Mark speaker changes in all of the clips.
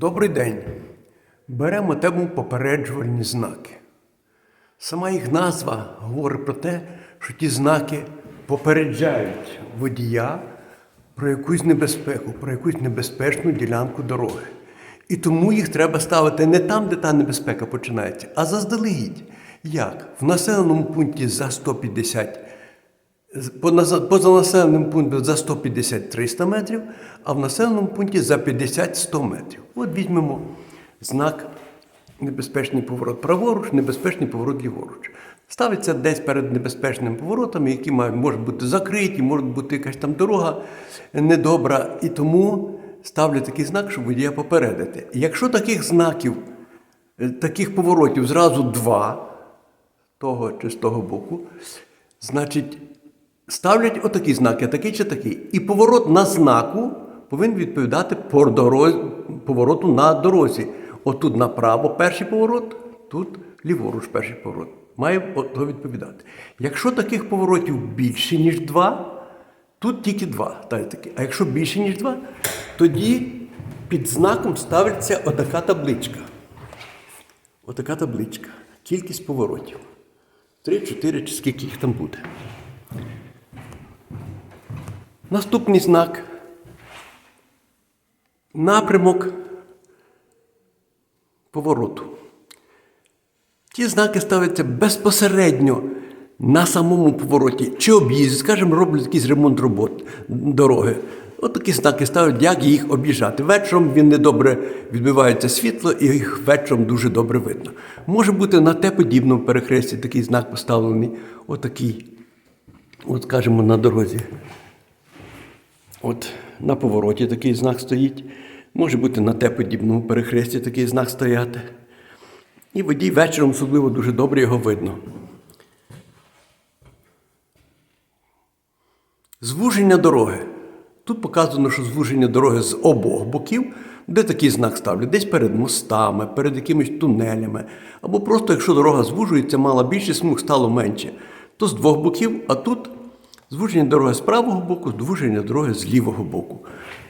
Speaker 1: Добрий день. Беремо тему попереджувальні знаки. Сама їх назва говорить про те, що ті знаки попереджають водія про якусь небезпеку, про якусь небезпечну ділянку дороги. І тому їх треба ставити не там, де та небезпека починається, а заздалегідь. Як? В населеному пункті за 150 поза населеним пунктом за 150-300 метрів, а в населеному пункті за 50-100 метрів. От візьмемо знак небезпечний поворот праворуч, небезпечний поворот ліворуч. Ставиться десь перед небезпечними поворотами, які можуть бути закриті, може бути якась там дорога недобра. І тому ставлять такий знак, щоб водія попередити. Якщо таких знаків, е, таких поворотів зразу два, того чи з того боку, значить, ставлять отакі знаки, такий чи такий. І поворот на знаку повинен відповідати повороту на дорозі. Отут направо перший поворот, тут ліворуч перший поворот. Має ото відповідати. Якщо таких поворотів більше, ніж два, тут тільки два. Та й таки. А якщо більше, ніж два, тоді під знаком ставиться отака табличка. Отака табличка. Кількість поворотів. Три, чотири чи скільки їх там буде. Наступний знак. Напрямок повороту. Ті знаки ставляться безпосередньо на самому повороті. Чи об'їзд, скажімо, роблять якийсь ремонт робот дороги. От такі знаки ставлять, як їх об'їжджати. Вечором він недобре відбивається світло, і їх вечором дуже добре видно. Може бути на те подібному перехресті такий знак поставлений, отакий, от скажімо, на дорозі. От на повороті такий знак стоїть. Може бути на те подібному перехресті такий знак стояти. І водій вечором особливо дуже добре його видно. Звуження дороги. Тут показано, що звуження дороги з обох боків, де такий знак ставлять, десь перед мостами, перед якимись тунелями. Або просто, якщо дорога звужується, мала більше смуг, стало менше, то з двох боків, а тут звуження дороги з правого боку, звуження дороги з лівого боку.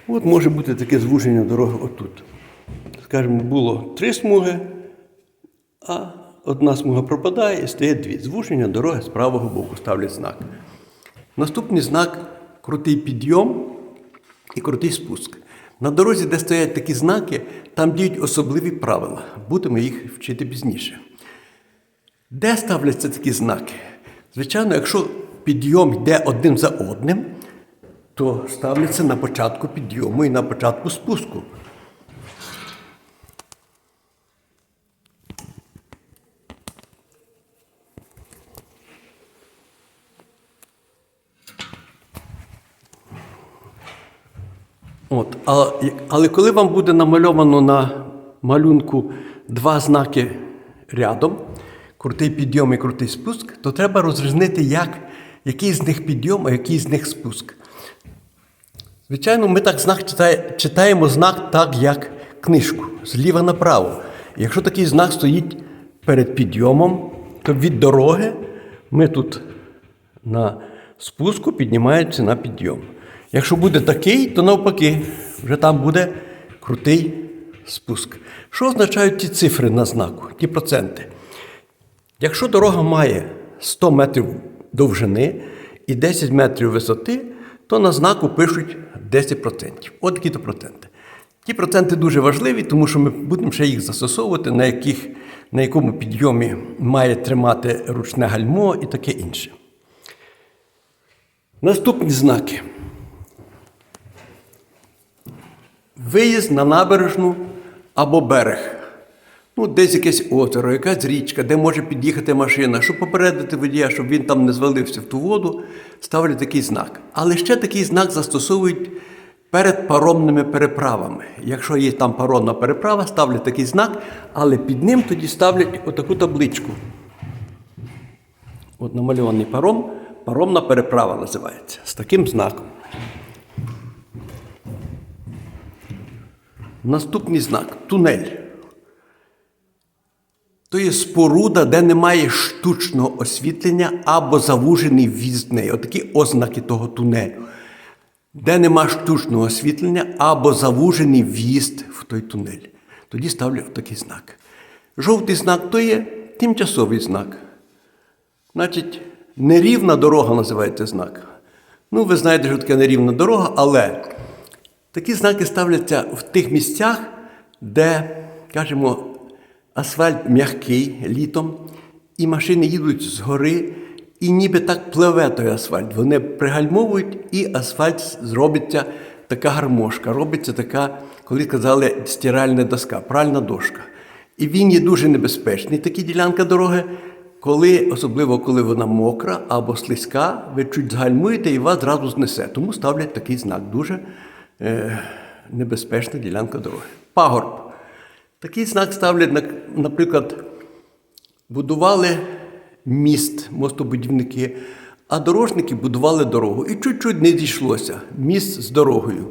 Speaker 1: От може бути таке звуження дороги отут. Скажімо, було три смуги, а одна смуга пропадає і стає дві. Звуження дороги з правого боку ставлять знак. Наступний знак крутий підйом і крутий спуск. На дорозі, де стоять такі знаки, там діють особливі правила. Будемо їх вчити пізніше. Де ставляться такі знаки? Звичайно, якщо підйом йде один за одним, то ставляться на початку підйому і на початку спуску. От, але, але коли вам буде намальовано на малюнку два знаки рядом, крутий підйом і крутий спуск, то треба розрізнити, як, який з них підйом, а який з них спуск. Звичайно, ми так знак читає, читаємо знак так, як книжку, зліва направо. Якщо такий знак стоїть перед підйомом, то від дороги ми тут на спуску піднімаємося на підйом. Якщо буде такий, то навпаки, вже там буде крутий спуск. Що означають ті цифри на знаку, ті проценти? Якщо дорога має 100 метрів довжини і 10 метрів висоти, то на знаку пишуть 10%. От які то проценти. Ті проценти дуже важливі, тому що ми будемо ще їх застосовувати, на, яких, на якому підйомі має тримати ручне гальмо і таке інше. Наступні знаки. Виїзд на набережну або берег. Ну, десь якесь озеро, якась річка, де може під'їхати машина, щоб попередити водія, щоб він там не звалився в ту воду, ставлять такий знак. Але ще такий знак застосовують перед паромними переправами. Якщо є там паромна переправа, ставлять такий знак, але під ним тоді ставлять отаку табличку. От намальований паром, паромна переправа називається з таким знаком. Наступний знак тунель. То є споруда, де немає штучного освітлення або завужений в'їзд неї. Отакі ознаки того тунелю. де нема штучного освітлення або завужений в'їзд в той тунель. Тоді ставлю такий знак. Жовтий знак то є тимчасовий знак. Значить, нерівна дорога називається знак. Ну, ви знаєте, що таке нерівна дорога, але такі знаки ставляться в тих місцях, де, кажемо, асфальт м'який літом, і машини їдуть згори, і ніби так пливе той асфальт. Вони пригальмовують, і асфальт зробиться така гармошка, робиться така, коли казали, стиральна доска, пральна дошка. І він є дуже небезпечний, такі ділянка дороги, коли, особливо коли вона мокра або слизька, ви чуть згальмуєте і вас зразу знесе. Тому ставлять такий знак. Дуже е, небезпечна ділянка дороги. Пагорб. Такий знак ставлять, наприклад, будували міст, мостобудівники, а дорожники будували дорогу. І чуть-чуть не дійшлося міст з дорогою.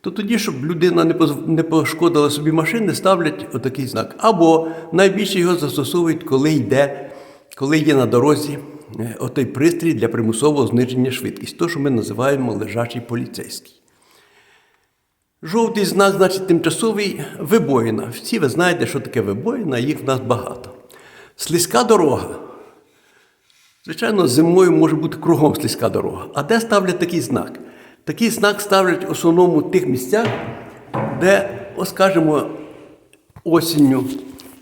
Speaker 1: То тоді, щоб людина не пошкодила собі машини, ставлять отакий знак. Або найбільше його застосовують, коли йде, коли є на дорозі е, отой пристрій для примусового зниження швидкості, то, що ми називаємо лежачий поліцейський. Жовтий знак, значить, тимчасовий вибоїна. Всі ви знаєте, що таке вибоїна, їх в нас багато. Слизька дорога. Звичайно, зимою може бути кругом слизька дорога. А де ставлять такий знак? Такий знак ставлять в основному в тих місцях, де, ось скажімо, осінню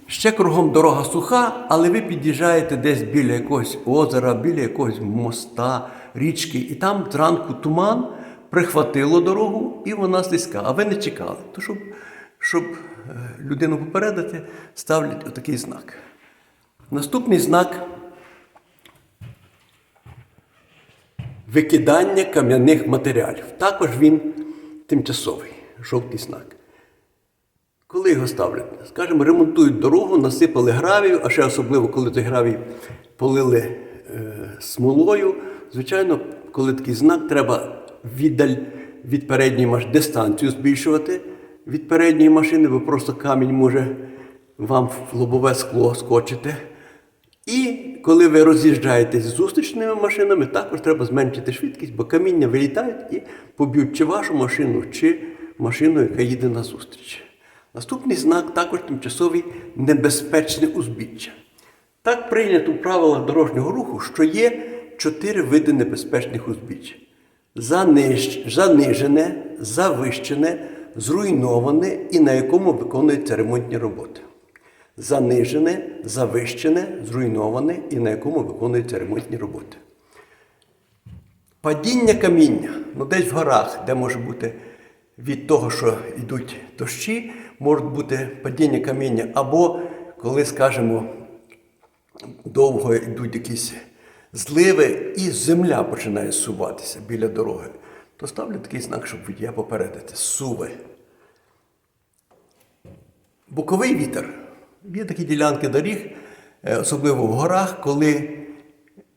Speaker 1: ще кругом дорога суха, але ви під'їжджаєте десь біля якогось озера, біля якогось моста, річки, і там зранку туман прихватило дорогу, і вона слизька, а ви не чекали. То щоб, щоб е, людину попередити, ставлять отакий знак. Наступний знак викидання кам'яних матеріалів. Також він тимчасовий, жовтий знак. Коли його ставлять? Скажімо, ремонтують дорогу, насипали гравію, а ще особливо, коли той гравій полили е, смолою. Звичайно, коли такий знак, треба віддаль від передньої машини дистанцію збільшувати від передньої машини, бо просто камінь може вам в лобове скло скочити. І коли ви роз'їжджаєтесь з зустрічними машинами, також треба зменшити швидкість, бо каміння вилітають і поб'ють чи вашу машину, чи машину, яка їде на зустріч. Наступний знак також тимчасовий небезпечне узбіччя. Так прийнято в правилах дорожнього руху, що є чотири види небезпечних узбіч: Заниж, занижене, завищене, зруйноване і на якому виконуються ремонтні роботи занижене, завищене, зруйноване і на якому виконуються ремонтні роботи. Падіння каміння, ну десь в горах, де може бути від того, що йдуть дощі, може бути падіння каміння, або коли, скажімо, довго йдуть якісь зливи, і земля починає суватися біля дороги, то ставлю такий знак, щоб водія попередити. Суви. Боковий вітер. Є такі ділянки доріг, е, особливо в горах, коли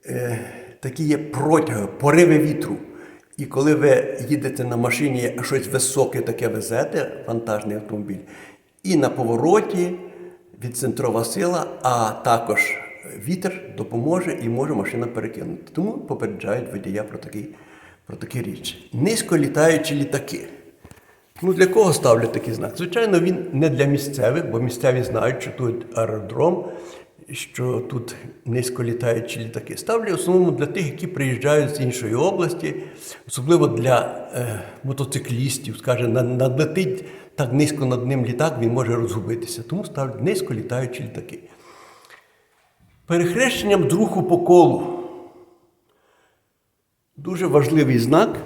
Speaker 1: е, такі є протяги, пориви вітру. І коли ви їдете на машині, щось високе таке везете, вантажний автомобіль, і на повороті відцентрова сила, а також вітер допоможе і може машина перекинути. Тому попереджають водія про такий, про такі річ. Низько літаючі літаки. Ну, для кого ставлять такий знак? Звичайно, він не для місцевих, бо місцеві знають, що тут аеродром, що тут низько літаючі літаки. Ставлять в основному для тих, які приїжджають з іншої області, особливо для е, мотоциклістів. Скаже, на- надлетить так низько над ним літак, він може розгубитися. Тому ставлять низько літаючі літаки. Перехрещенням з руху по колу. Дуже важливий знак,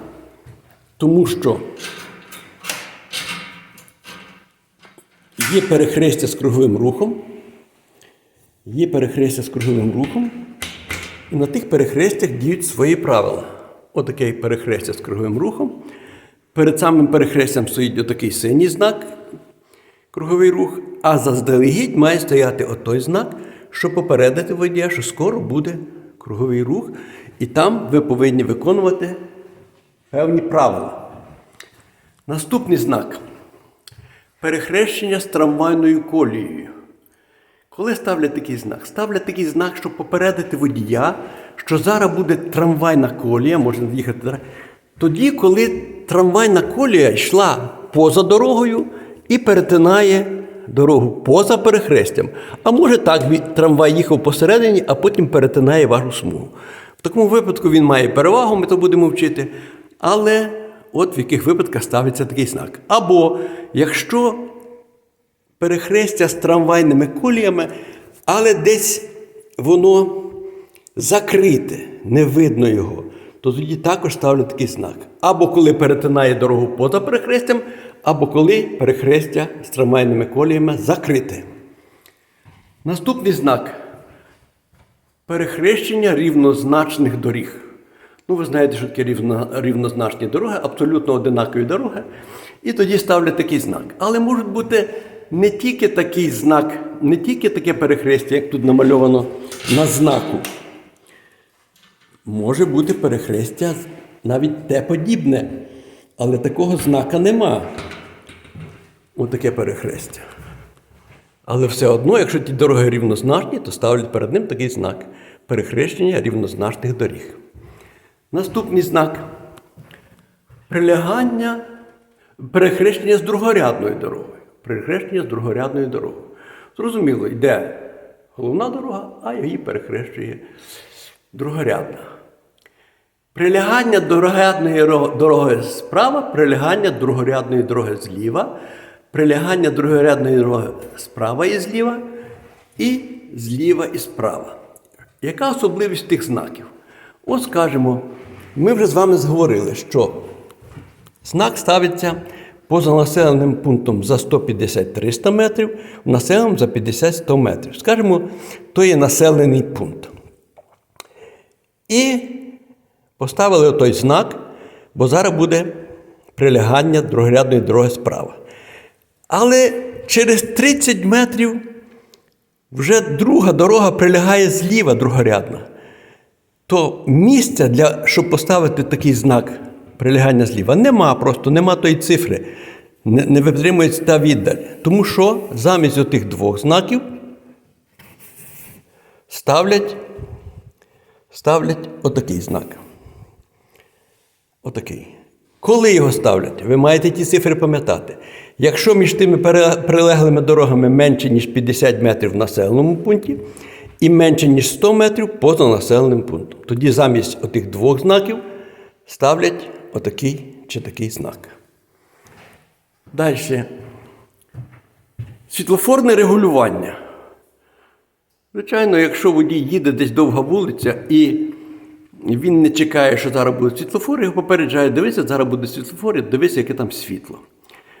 Speaker 1: тому що Є перехрестя з круговим рухом. Є перехрестя з круговим рухом. І на тих перехрестях діють свої правила. Отаке перехрестя з круговим рухом. Перед самим перехрестям стоїть отакий синій знак, круговий рух, а заздалегідь має стояти отой знак, щоб попередити водія, що скоро буде круговий рух, і там ви повинні виконувати певні правила. Наступний знак перехрещення з трамвайною колією. Коли ставлять такий знак? Ставлять такий знак, щоб попередити водія, що зараз буде трамвайна колія, можна їхати.
Speaker 2: тоді, коли трамвайна колія йшла поза дорогою і перетинає дорогу поза перехрестям. А може так, трамвай їхав посередині, а потім перетинає вашу смугу. В такому випадку він має перевагу, ми то будемо вчити. Але от в яких випадках ставиться такий знак. Або якщо перехрестя з трамвайними коліями, але десь воно закрите, не видно його, то тоді також ставлять такий знак. Або коли перетинає дорогу поза перехрестям, або коли перехрестя з трамвайними коліями закрите. Наступний знак перехрещення рівнозначних доріг. Ну, ви знаєте, що таке рівно, рівнозначні дороги, абсолютно одинакові дороги. І тоді ставлять такий знак. Але можуть бути не тільки такий знак, не тільки таке перехрестя, як тут намальовано на знаку. Може бути перехрестя навіть те подібне, але такого знака нема. Отаке перехрестя. Але все одно, якщо ті дороги рівнозначні, то ставлять перед ним такий знак перехрещення рівнозначних доріг. Наступний знак прилягання, перехрещення з другорядною дорогою. Перехрещення з другорядною дорогою. Зрозуміло, йде головна дорога, а її перехрещує другорядна. Прилягання другорядної дороги справа, прилягання другорядної дороги зліва, прилягання другорядної дороги справа і зліва, і зліва і справа. Яка особливість тих знаків? Ось скажемо, ми вже з вами зговорили, що знак ставиться поза населеним пунктом за 150-300 метрів, населеним за 50-100 метрів. Скажемо, то є населений пункт. І поставили той знак, бо зараз буде прилягання другорядної дороги справа. Але через 30 метрів вже друга дорога прилягає зліва другорядна. То місця, для, щоб поставити такий знак прилягання зліва, нема просто, нема тої цифри. Не, не витримується та віддаль. Тому що замість отих двох знаків ставлять, ставлять отакий знак. Отакий. Коли його ставлять, ви маєте ті цифри пам'ятати. Якщо між тими прилеглими дорогами менше, ніж 50 метрів в населеному пункті, і менше, ніж 100 метрів поза населеним пунктом. Тоді замість отих двох знаків ставлять отакий чи такий знак. Далі. Світлофорне регулювання. Звичайно, якщо водій їде десь довга вулиця і він не чекає, що зараз буде світлофор, його попереджають, дивися, зараз буде світлофор, і дивися, яке там світло.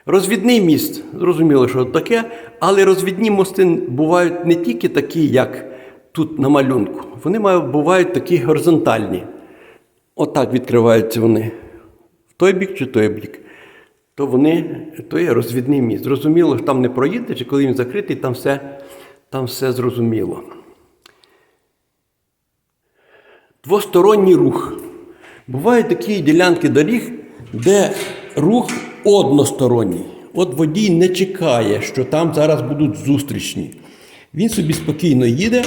Speaker 2: Розвідний міст, зрозуміло, що таке, але розвідні мости бувають не тільки такі, як тут на малюнку. Вони бувають такі горизонтальні. Отак відкриваються вони. В той бік чи той бік. То вони, то є розвідний міст. Зрозуміло, що там не проїдеш, і коли він закритий, там все, там все зрозуміло. Двосторонній рух. Бувають такі ділянки доріг, де рух односторонній. От водій не чекає, що там зараз будуть зустрічні. Він собі спокійно їде,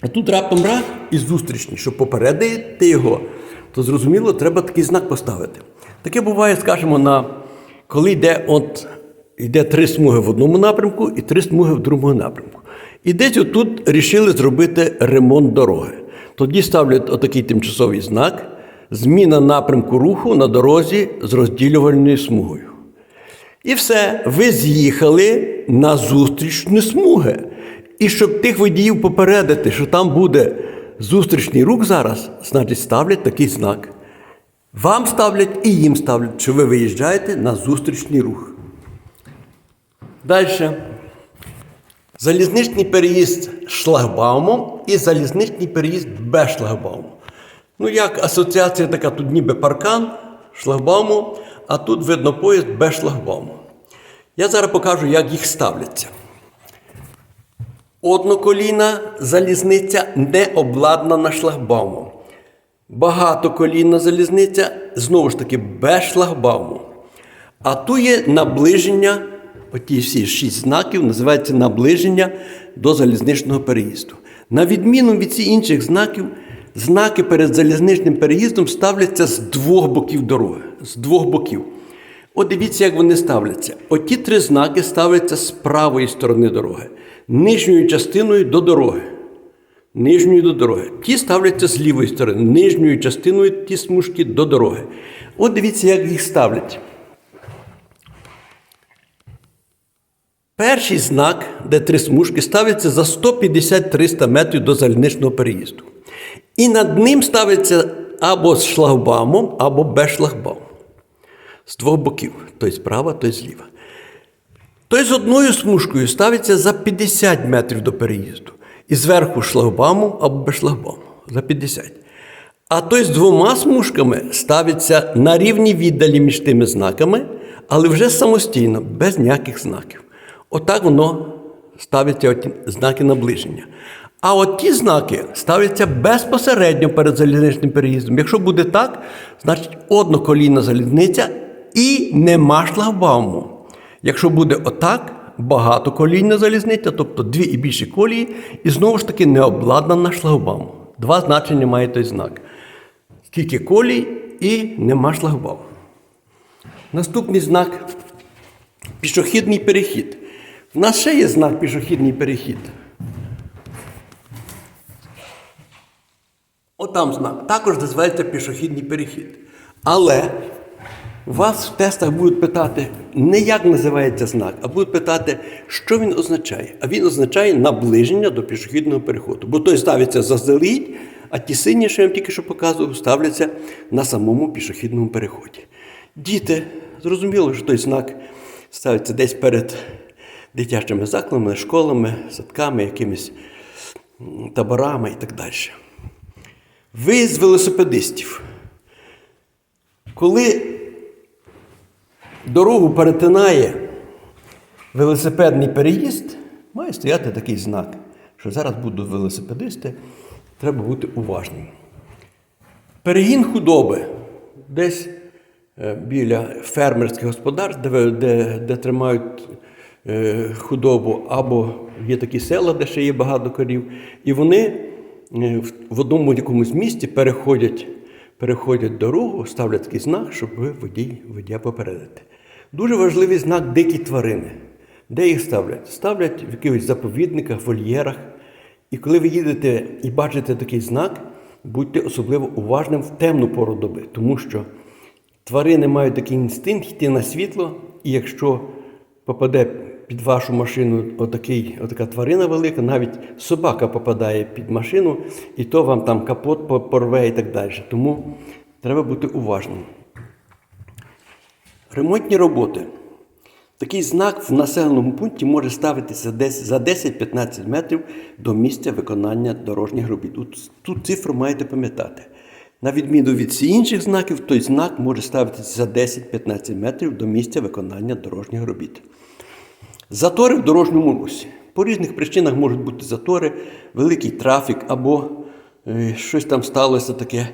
Speaker 2: а тут раптом раз і зустрічні, щоб попередити його, то зрозуміло, треба такий знак поставити. Таке буває, скажімо, на коли йде от, йде три смуги в одному напрямку і три смуги в другому напрямку. І десь отут рішили зробити ремонт дороги. Тоді ставлять отакий тимчасовий знак зміна напрямку руху на дорозі з розділювальною смугою. І все, ви з'їхали на зустрічні смуги. І щоб тих водіїв попередити, що там буде зустрічний рух зараз, значить ставлять такий знак. Вам ставлять і їм ставлять, що ви виїжджаєте на зустрічний рух. Далі. Залізничний переїзд шлагбаумом і залізничний переїзд без шлагбауму. Ну, як асоціація така, тут ніби паркан шлагбауму, а тут видно поїзд без шлагбауму. Я зараз покажу, як їх ставляться. Одноколійна залізниця не обладнана шлагбаумом. Багатоколійна залізниця знову ж таки без шлагбауму. А тут є наближення, оті всі шість знаків, називається наближення до залізничного переїзду. На відміну від всіх інших знаків, знаки перед залізничним переїздом ставляться з двох боків дороги. З двох боків. От дивіться, як вони ставляться. Оті три знаки ставляться з правої сторони дороги, нижньою частиною до дороги. Нижньою до дороги. Ті ставляться з лівої сторони, нижньою частиною ті смужки до дороги. От дивіться, як їх ставлять. Перший знак, де три смужки, ставиться за 150-300 метрів до залізничного переїзду. І над ним ставиться або з шлагбаумом, або без шлагбауму. З двох боків, той справа, той зліва. Той з одною смужкою ставиться за 50 метрів до переїзду. І зверху шлагбаумом або без шлагбауму за 50. А той з двома смужками ставиться на рівні віддалі між тими знаками, але вже самостійно, без ніяких знаків. Отак воно ставиться знаки наближення. А от ті знаки ставляться безпосередньо перед залізничним переїздом. Якщо буде так, значить одноколійна залізниця і нема шлагбауму. Якщо буде отак, багатоколійна залізниця, тобто дві і більше колії, і знову ж таки не обладнана шлагбаумом. Два значення має той знак. Скільки колій і нема шлагбауму. Наступний знак пішохідний перехід. У нас ще є знак пішохідний перехід. Отам знак. Також називається пішохідний перехід. Але вас в тестах будуть питати не як називається знак, а будуть питати, що він означає. А він означає наближення до пішохідного переходу. Бо той ставиться заздалегідь, а ті сині, що я вам тільки що показував, ставляться на самому пішохідному переході. Діти, зрозуміло, що той знак ставиться десь перед дитячими закладами, школами, садками, якимись таборами і так далі. Ви з велосипедистів. Коли дорогу перетинає велосипедний переїзд, має стояти такий знак, що зараз будуть велосипедисти, треба бути уважним. Перегін худоби десь е, біля фермерських господарств, де, де, де тримають е, худобу, або є такі села, де ще є багато корів, і вони в- в одному якомусь місті переходять, переходять дорогу, ставлять такий знак, щоб ви водій, водія попередити. Дуже важливий знак дикі тварини. Де їх ставлять? Ставлять в якихось заповідниках, вольєрах. І коли ви їдете і бачите такий знак, будьте особливо уважним в темну пору доби, тому що тварини мають такий інстинкт йти на світло, і якщо попаде під вашу машину отакий, отака тварина велика, навіть собака попадає під машину, і то вам там капот порве і так далі. Тому треба бути уважним. Ремонтні роботи. Такий знак в населеному пункті може ставитися десь за 10-15 метрів до місця виконання дорожніх робіт. Тут цифру маєте пам'ятати. На відміну від всіх інших знаків, той знак може ставитися за 10-15 метрів до місця виконання дорожніх робіт. Затори в дорожньому русі. По різних причинах можуть бути затори, великий трафік або е, щось там сталося таке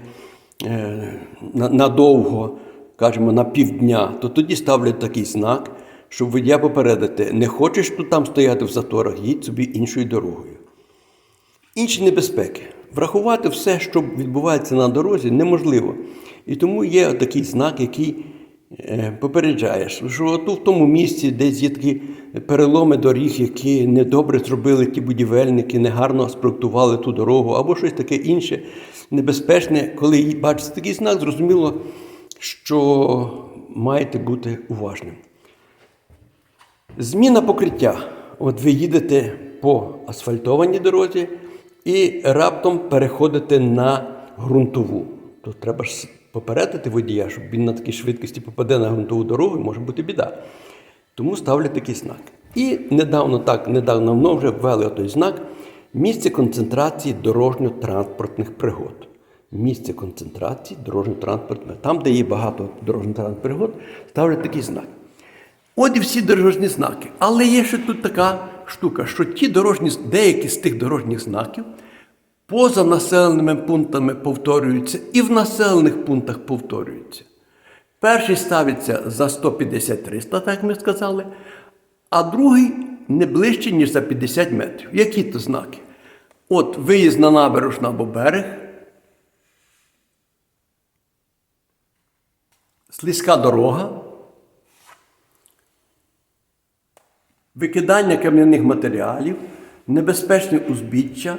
Speaker 2: е, надовго, кажемо, на півдня, то тоді ставлять такий знак, щоб водія попередити, не хочеш тут там стояти в заторах, їдь собі іншою дорогою. Інші небезпеки. Врахувати все, що відбувається на дорозі, неможливо. І тому є такий знак, який е, попереджає, що тут в тому місці, десь є такі переломи доріг, які недобре зробили ті будівельники, негарно спроектували ту дорогу, або щось таке інше небезпечне. Коли бачите такий знак, зрозуміло, що маєте бути уважним. Зміна покриття. От ви їдете по асфальтованій дорозі і раптом переходите на ґрунтову. То треба попередити водія, щоб він на такій швидкості попаде на ґрунтову дорогу, може бути біда. Тому ставлять такий знак. І недавно так, недавно вже ввели той знак місце концентрації дорожньо-транспортних пригод. Місце концентрації дорожньо-транспортних. Там, де є багато дорожньо-транспортних пригод, ставлять такий знак. От і всі дорожні знаки. Але є ще тут така штука, що ті дорожні, деякі з тих дорожніх знаків поза населеними пунктами повторюються і в населених пунктах повторюються. Перший ставиться за 150-300, так ми сказали, а другий не ближче, ніж за 50 метрів. Які то знаки? От виїзд на набережну або берег,
Speaker 1: слизька дорога, викидання кам'яних матеріалів, небезпечне узбіччя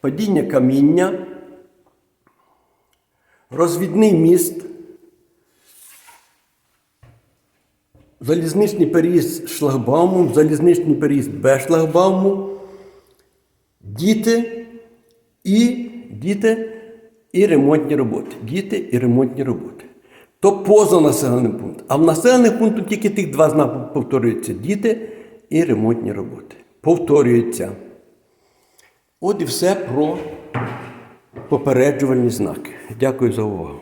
Speaker 1: падіння каміння, розвідний міст, залізничний переїзд з шлагбаумом, залізничний переїзд без шлагбауму, діти і діти і ремонтні роботи. Діти і ремонтні роботи. То поза населеним пунктом. А в населених пунктах тільки тих два знаки повторюються: діти і ремонтні роботи. Повторюється. От і все про попереджувальні знаки. Дякую за увагу.